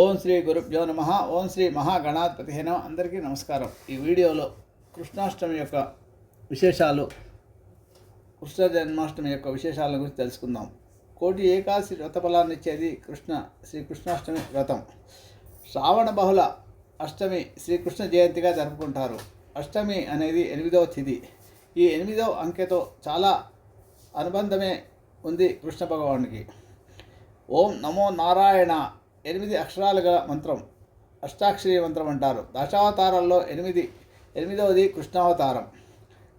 ఓం శ్రీ గురుభ్యో నమ. ఓం శ్రీ మహాగణాధిపతి నమ. అందరికీ నమస్కారం. ఈ వీడియోలో కృష్ణాష్టమి యొక్క విశేషాలు కృష్ణ జన్మాష్టమి యొక్క విశేషాల గురించి తెలుసుకుందాం. కోటి ఏకాశి వ్రత ఫలాన్ని ఇచ్చేది కృష్ణ శ్రీ కృష్ణాష్టమి వ్రతం. శ్రావణ బహుళ అష్టమి శ్రీకృష్ణ జయంతిగా జరుపుకుంటారు. అష్టమి అనేది ఎనిమిదవ తిథి. ఈ ఎనిమిదవ అంకెతో చాలా అనుబంధమే ఉంది కృష్ణ భగవానికి ఓం నమో నారాయణ ఎనిమిది అక్షరాలు గల మంత్రం అష్టాక్షరి మంత్రం అంటారు. దశావతారాల్లో ఎనిమిది ఎనిమిదవది కృష్ణావతారం.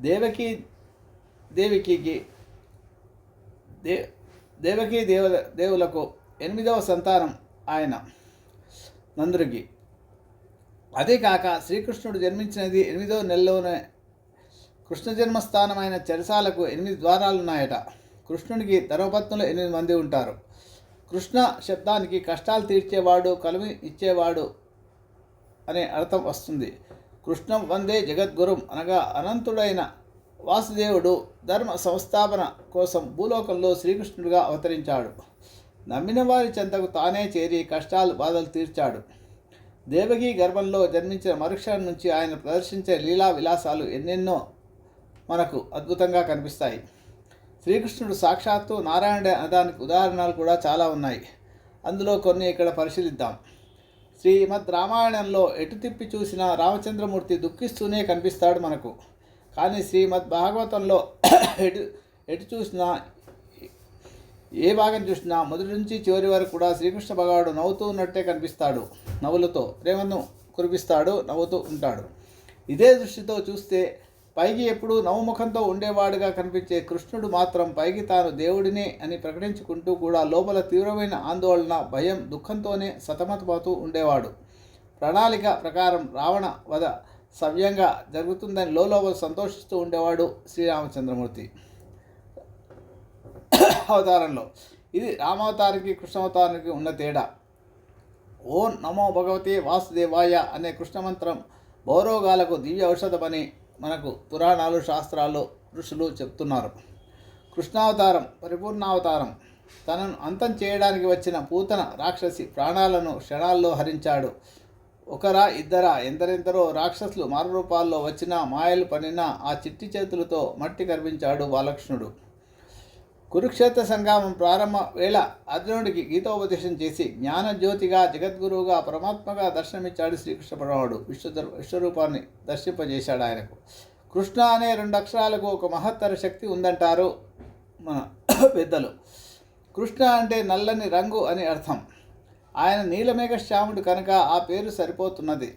దేవకి దేవికి దే దేవకీ దేవ దేవులకు ఎనిమిదవ సంతానం ఆయన నందుడికి. అదే కాక శ్రీకృష్ణుడు జన్మించినది ఎనిమిదవ నెలలోనే కృష్ణ జన్మస్థానమైన చెరసాలకు ఎనిమిది ద్వారాలు ఉన్నాయట కృష్ణుడికి ధర్మపత్నులు ఎనిమిది మంది ఉంటారు. కృష్ణ శబ్దానికి కష్టాలు తీర్చేవాడు కలిమి ఇచ్చేవాడు అనే అర్థం వస్తుంది. కృష్ణం వందే జగద్గురుం అనగా అనంతుడైన వాసుదేవుడు ధర్మ సంస్థాపన కోసం భూలోకంలో శ్రీకృష్ణుడిగా అవతరించాడు. నమ్మిన వారి చెంతకు తానే చేరి కష్టాలు బాధలు తీర్చాడు. దేవకి గర్భంలో జన్మించిన మరుక్షణం నుంచి ఆయన ప్రదర్శించే లీలా విలాసాలు ఎన్నెన్నో మనకు అద్భుతంగా కనిపిస్తాయి. శ్రీకృష్ణుడు సాక్షాత్తు నారాయణ అనడానికి ఉదాహరణలు కూడా చాలా ఉన్నాయి. అందులో కొన్ని ఇక్కడ పరిశీలిద్దాం. శ్రీమద్ రామాయణంలో ఎటు తిప్పి చూసిన రామచంద్రమూర్తి దుఃఖిస్తూనే కనిపిస్తాడు మనకు. కానీ శ్రీమద్ భాగవతంలో ఎటు ఎటు చూసినా ఏ భాగం చూసినా మొదటి నుంచి చివరి వరకు కూడా శ్రీకృష్ణ భగవాడు నవ్వుతూ ఉన్నట్టే కనిపిస్తాడు నవ్వులతో ప్రేమను కురిపిస్తాడు నవ్వుతూ ఉంటాడు. ఇదే దృష్టితో చూస్తే పైకి ఎప్పుడూ నవముఖంతో ఉండేవాడుగా కనిపించే కృష్ణుడు మాత్రం పైకి తాను దేవుడినే అని ప్రకటించుకుంటూ కూడా లోపల తీవ్రమైన ఆందోళన భయం దుఃఖంతోనే సతమతమవుతూ ఉండేవాడు. ప్రణాళిక ప్రకారం రావణ వధ సవ్యంగా జరుగుతుందని లోపల సంతోషిస్తూ ఉండేవాడు శ్రీరామచంద్రమూర్తి. అవతారంలో. ఇది రామావతారికి కృష్ణావతారానికి ఉన్న తేడా. ఓం నమో భగవతే వాసుదేవాయ అనే కృష్ణ మంత్రం భౌరోగాలకు దివ్య ఔషధమని మనకు పురాణాలు శాస్త్రాలు ఋషులు చెప్తున్నారు. కృష్ణావతారం పరిపూర్ణావతారం. తనను అంతం చేయడానికి వచ్చిన పూతన రాక్షసి ప్రాణాలను క్షణాల్లో హరించాడు. ఒకరా ఇద్దరా ఎందరెందరో రాక్షసులు మారురూపాల్లో వచ్చినా మాయలు పనినా ఆ చిట్టి చేతులతో మట్టి కర్పించాడు బాలకృష్ణుడు. కురుక్షేత్ర సంగ్రామం ప్రారంభ వేళ అర్జునుడికి గీతోపదేశం చేసి జ్ఞానజ్యోతిగా జగద్గురువుగా పరమాత్మగా దర్శనమిచ్చాడు శ్రీకృష్ణ పరమాడు విశ్వ విశ్వరూపాన్ని దర్శింపజేశాడు ఆయనకు. కృష్ణ అనే రెండు అక్షరాలకు ఒక మహత్తర శక్తి ఉందంటారు మన పెద్దలు. కృష్ణ అంటే నల్లని రంగు అని అర్థం. ఆయన నీలమేఘ శ్యాముడు కనుక ఆ పేరు సరిపోతున్నది.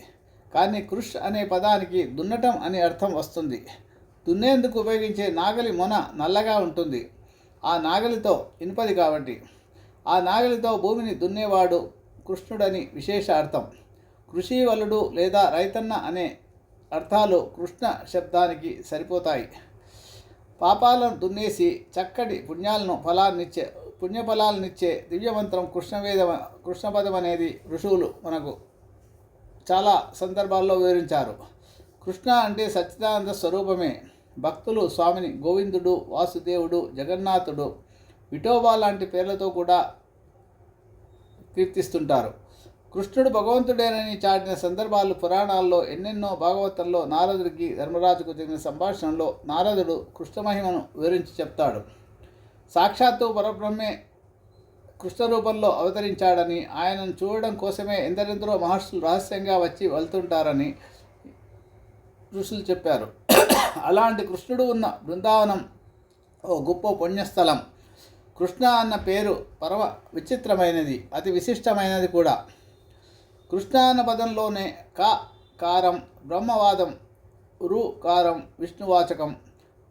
కానీ కృష్ అనే పదానికి దున్నటం అని అర్థం వస్తుంది. దున్నేందుకు ఉపయోగించే నాగలి మొన నల్లగా ఉంటుంది. ఆ నాగలితో ఇనుపది కాబట్టి. ఆ నాగలితో భూమిని దున్నేవాడు కృష్ణుడని విశేష అర్థం కృషివలుడు లేదా రైతన్న అనే అర్థాలు కృష్ణ శబ్దానికి సరిపోతాయి. పాపాలను దున్నేసి చక్కటి పుణ్యాలను ఫలాన్నిచ్చే పుణ్యఫలాలనిచ్చే దివ్యమంత్రం కృష్ణవేద కృష్ణపదం అనేది ఋషువులు మనకు చాలా సందర్భాల్లో వివరించారు. కృష్ణ అంటే సచ్చిదానంద స్వరూపమే. భక్తులు స్వామిని గోవిందుడు వాసుదేవుడు జగన్నాథుడు విఠోబా లాంటి పేర్లతో కూడా కీర్తిస్తుంటారు. కృష్ణుడు భగవంతుడేనని చాటిన సందర్భాలు పురాణాల్లో ఎన్నెన్నో భాగవతంలో నారదుడికి ధర్మరాజుకు జరిగిన సంభాషణలో నారదుడు కృష్ణ మహిమను వివరించి చెప్తాడు. సాక్షాత్తు పరబ్రహ్మే కృష్ణ రూపంలో అవతరించాడని ఆయనను చూడడం కోసమే ఎందరెందరో మహర్షులు రహస్యంగా వచ్చి వెళ్తుంటారని ఋషులు చెప్పారు. అలాంటి కృష్ణుడు ఉన్న బృందావనం ఓ గొప్ప పుణ్యస్థలం. కృష్ణ అన్న పేరు పరమ విచిత్రమైనది అతి విశిష్టమైనది కూడా. కృష్ణ అన్న పదంలోనే కా కారం బ్రహ్మవాదం రు కారం విష్ణువాచకం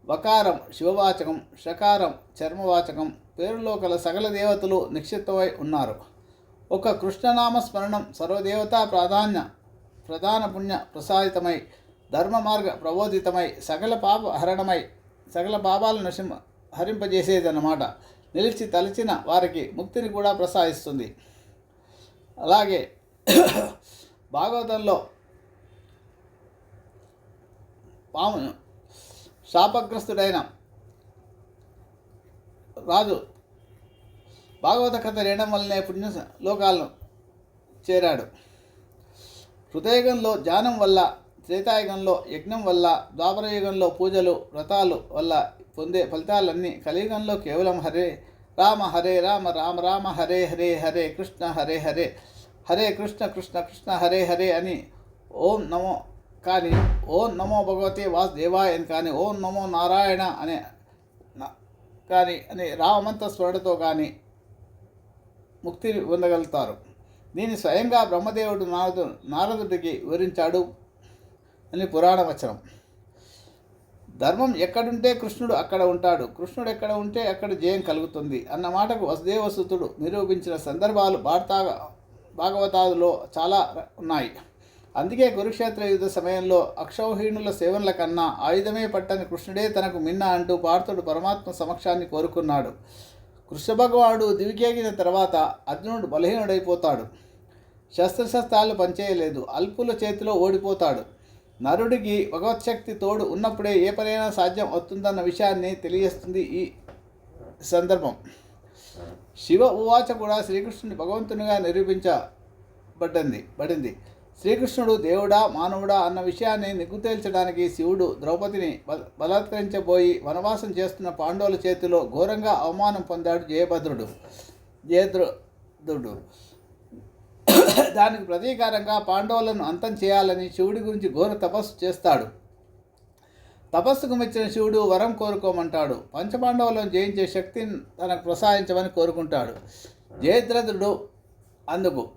వకారం శివవాచకం షకారం చర్మవాచకం పేరులో కల సకల దేవతలు నిక్షిప్తమై ఉన్నారు. ఒక కృష్ణనామ స్మరణం సర్వదేవతా ప్రాధాన్య ప్రధాన పుణ్య ప్రసాదితమై ధర్మ మార్గ ప్రబోధితమై సకల పాప హరణమై సకల పాపాలను నశింప హరింపజేసేదన్నమాట. నిలిచి తలచిన వారికి ముక్తిని కూడా ప్రసాదిస్తుంది. అలాగే భాగవతంలో పాము శాపగ్రస్తుడైన రాజు భాగవత కథ వినడం వల్లనే పుణ్య లోకాలను చేరాడు. హృదయంలో ధ్యానం వల్ల త్రేతాయుగంలో యజ్ఞం వల్ల ద్వాపరయుగంలో పూజలు వ్రతాలు వల్ల పొందే ఫలితాలన్నీ కలియుగంలో కేవలం హరే రామ హరే రామ రామ రామ హరే హరే హరే కృష్ణ హరే హరే హరే కృష్ణ కృష్ణ కృష్ణ హరే హరే అని ఓం నమో కానీ ఓం నమో భగవతే వాసుదేవాయ అని కానీ ఓం నమో నారాయణ అనే న- కానీ అని రామమంత స్మరణతో కానీ ముక్తిని పొందగలుగుతారు. దీన్ని స్వయంగా బ్రహ్మదేవుడు నారదు నారదుడికి వివరించాడు. అని పురాణ వచనం. ధర్మం ఎక్కడుంటే కృష్ణుడు అక్కడ ఉంటాడు. కృష్ణుడు ఎక్కడ ఉంటే అక్కడ జయం కలుగుతుంది అన్న మాటకు వసుదేవసుతుడు నిరూపించిన సందర్భాలు భారతా భాగవతాదులో చాలా ఉన్నాయి. అందుకే కురుక్షేత్ర యుద్ధ సమయంలో అక్షౌహీనుల సేవనల కన్నా ఆయుధమే పట్టని కృష్ణుడే తనకు మిన్న అంటూ పార్థుడు పరమాత్మ సమక్షాన్ని కోరుకున్నాడు. కృష్ణ భగవానుడు దివికేగిన తర్వాత అర్జునుడు బలహీనుడైపోతాడు. శస్త్రశస్త్రాలు పనిచేయలేదు. అల్పుల చేతిలో ఓడిపోతాడు. నరుడికి భగవత్శక్తి తోడు ఉన్నప్పుడే ఏ పనైనా సాధ్యం అవుతుందన్న విషయాన్ని తెలియజేస్తుంది ఈ సందర్భం. శివ ఉవాచ కూడా శ్రీకృష్ణుని భగవంతునిగా నిరూపించబడింది పడింది. శ్రీకృష్ణుడు దేవుడా మానవుడా అన్న విషయాన్ని నిగ్గుతేల్చడానికి శివుడు ద్రౌపదిని బల బలాత్కరించబోయి వనవాసం చేస్తున్న పాండవుల చేతిలో ఘోరంగా అవమానం పొందాడు జయభద్రుడు జయద్రుడు దానికి ప్రతీకారంగా పాండవులను అంతం చేయాలని శివుడి గురించి ఘోర తపస్సు చేస్తాడు. తపస్సుకు మెచ్చిన శివుడు వరం కోరుకోమంటాడు. పంచపాండవులను జయించే శక్తిని తనకు ప్రసాదించమని కోరుకుంటాడు. జయద్రథుడు అందుకు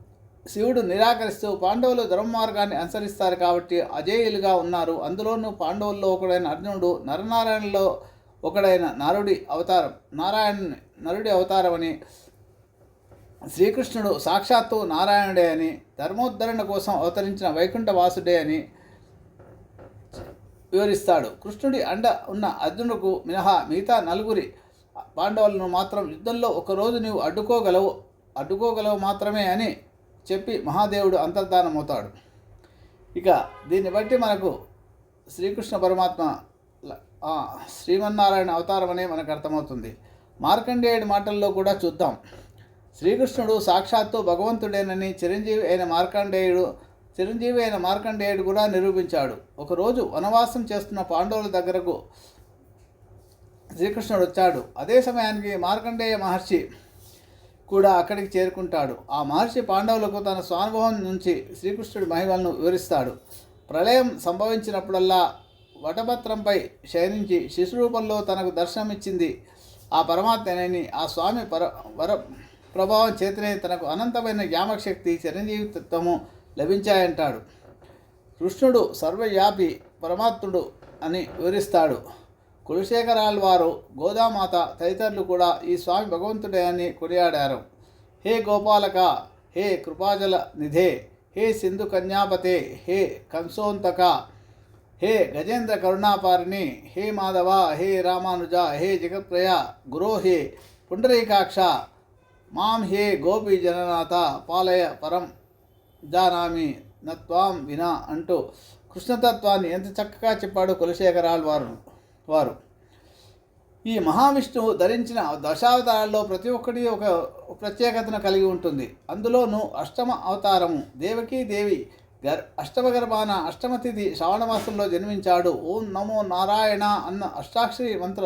శివుడు నిరాకరిస్తూ పాండవులు ధర్మ మార్గాన్ని అనుసరిస్తారు కాబట్టి అజేయులుగా ఉన్నారు. అందులోనూ పాండవుల్లో ఒకడైన అర్జునుడు నరనారాయణలో ఒకడైన నరుడి అవతారం నారాయణ నరుడి అవతారమని శ్రీకృష్ణుడు సాక్షాత్తు నారాయణుడే అని ధర్మోద్ధరణ కోసం అవతరించిన వైకుంఠ వాసుడే అని వివరిస్తాడు. కృష్ణుడి అండ ఉన్న అర్జునుడుకు మినహా మిగతా నలుగురి పాండవులను మాత్రం యుద్ధంలో ఒకరోజు నీవు అడ్డుకోగలవు అడ్డుకోగలవు మాత్రమే అని చెప్పి మహాదేవుడు అంతర్ధానమవుతాడు. ఇక దీన్ని బట్టి మనకు శ్రీకృష్ణ పరమాత్మ శ్రీమన్నారాయణ అవతారం అనే మనకు అర్థమవుతుంది. మార్కండేయుడి మాటల్లో కూడా చూద్దాం. శ్రీకృష్ణుడు సాక్షాత్తు భగవంతుడేనని చిరంజీవి అయిన మార్కండేయుడు చిరంజీవి అయిన మార్కండేయుడు కూడా నిరూపించాడు. ఒకరోజు వనవాసం చేస్తున్న పాండవుల దగ్గరకు శ్రీకృష్ణుడు వచ్చాడు. అదే సమయానికి మార్కండేయ మహర్షి కూడా అక్కడికి చేరుకుంటాడు. ఆ మహర్షి పాండవులకు తన స్వానుభవం నుంచి శ్రీకృష్ణుడి మహిమలను వివరిస్తాడు. ప్రళయం సంభవించినప్పుడల్లా వటపత్రంపై శయనించి శిశురూపంలో తనకు దర్శనమిచ్చింది ఆ పరమాత్మనేని. ఆ స్వామి పర వర ప్రభావం చేతనే తనకు అనంతమైన జ్ఞాపకశక్తి చిరంజీవితత్వము లభించాయంటాడు. కృష్ణుడు సర్వవ్యాపి పరమాత్ముడు అని వివరిస్తాడు. కులశేఖరాల్ వారు గోదామాత తదితరులు కూడా ఈ స్వామి భగవంతుడే అని కొనియాడారు. హే గోపాలక హే కృపాజల నిధే హే సింధు కన్యాపతే హే కంసోంతక హే గజేంద్ర కరుణాపారిణి హే మాధవ హే రామానుజ హే జగత్ప్రయ గురో హే పుండరీకాక్ష మాం హే గోపి జననాథ పాలయ పరం జానామి నత్వాం వినా అంటూ కృష్ణతత్వాన్ని ఎంత చక్కగా చెప్పాడు కులశేఖరాల్ వారు వారు. ఈ మహావిష్ణువు ధరించిన దశావతారాల్లో ప్రతి ఒక్కటి ఒక ప్రత్యేకతను కలిగి ఉంటుంది. అందులోనూ అష్టమ అవతారము దేవకీ దేవి గర్ అష్టమ గర్భాన అష్టమ తిథి శ్రావణమాసంలో జన్మించాడు. ఓం నమో నారాయణ అన్న అష్టాక్షరి మంత్ర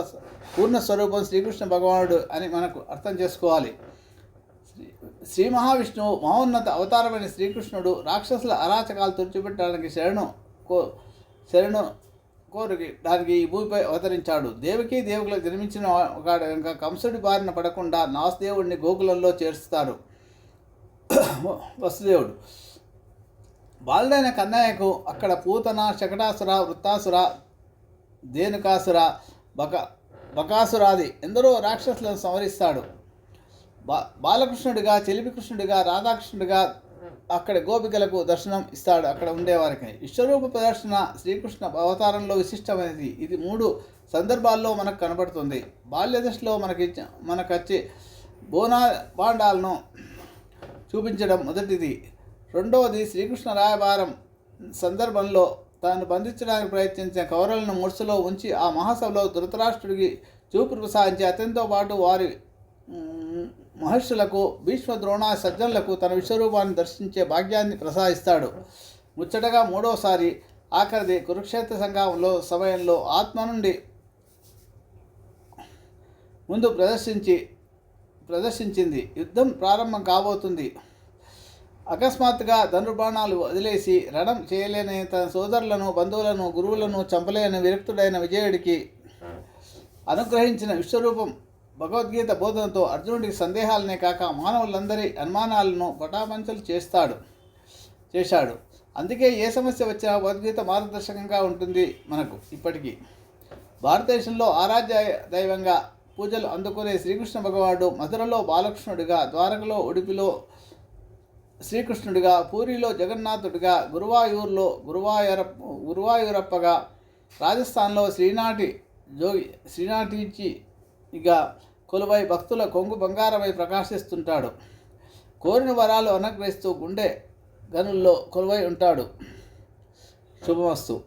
పూర్ణ స్వరూపం శ్రీకృష్ణ భగవానుడు అని మనకు అర్థం చేసుకోవాలి. శ్రీ మహావిష్ణువు మహోన్నత అవతారమైన శ్రీకృష్ణుడు రాక్షసుల అరాచకాలు తుడిచిపెట్టడానికి శరణు కో శరణు కోరికి దానికి ఈ భూమిపై అవతరించాడు. దేవకీ దేవులకు జన్మించిన వాడు కంసుడి బారిన పడకుండా నాసుదేవుడిని గోకులంలో చేరుస్తారు వసుదేవుడు. బాలుడైన కన్నయ్యకు అక్కడ పూతన శకటాసుర వృత్తాసుర దేనుకాసుర బక బకాసురాది ఎందరో రాక్షసులను సంవరిస్తాడు బా బాలకృష్ణుడిగా చెలిపికృష్ణుడిగా రాధాకృష్ణుడిగా అక్కడ గోపికలకు దర్శనం ఇస్తాడు అక్కడ ఉండేవారికి. విశ్వరూప ప్రదర్శన శ్రీకృష్ణ అవతారంలో విశిష్టమైనది. ఇది మూడు సందర్భాల్లో మనకు కనబడుతుంది. బాల్య దశలో మనకి మనకు వచ్చే బోనా బాండాలను చూపించడం మొదటిది. రెండవది శ్రీకృష్ణ రాయబారం సందర్భంలో తాను బంధించడానికి ప్రయత్నించిన కౌరలను ముడుసులో ఉంచి ఆ మహాసభలో ధృతరాష్ట్రుడికి చూపు ప్రసాదించి అతనితో పాటు వారి మహర్షులకు భీష్మ ద్రోణ సజ్జనులకు తన విశ్వరూపాన్ని దర్శించే భాగ్యాన్ని ప్రసాదిస్తాడు. ముచ్చటగా మూడోసారి ఆఖరిది కురుక్షేత్ర సంఘంలో సమయంలో ఆత్మ నుండి ముందు ప్రదర్శించి ప్రదర్శించింది. యుద్ధం ప్రారంభం కాబోతుంది. అకస్మాత్తుగా ధనుర్బాణాలు వదిలేసి రణం చేయలేని తన సోదరులను బంధువులను గురువులను చంపలేని విరక్తుడైన విజయుడికి అనుగ్రహించిన విశ్వరూపం భగవద్గీత బోధనతో అర్జునుడికి సందేహాలనే కాక మానవులందరి అనుమానాలను పటాపంచలు చేస్తాడు చేశాడు. అందుకే ఏ సమస్య వచ్చినా భగవద్గీత మార్గదర్శకంగా ఉంటుంది మనకు ఇప్పటికీ. భారతదేశంలో ఆరాధ్య దైవంగా పూజలు అందుకునే శ్రీకృష్ణ భగవానుడు మధురలో బాలకృష్ణుడిగా ద్వారకలో ఉడిపిలో శ్రీకృష్ణుడిగా పూరిలో జగన్నాథుడిగా గురువాయూరులో గురువాయూర గురువాయూరప్పగా రాజస్థాన్లో శ్రీనాటి జోగి శ్రీనాటిచి ఇక కొలువై భక్తుల కొంగు బంగారమై ప్రకాశిస్తుంటాడు. కోరిన వరాలు అనుగ్రహిస్తూ గుండె గనుల్లో కొలువై ఉంటాడు. శుభమస్తు.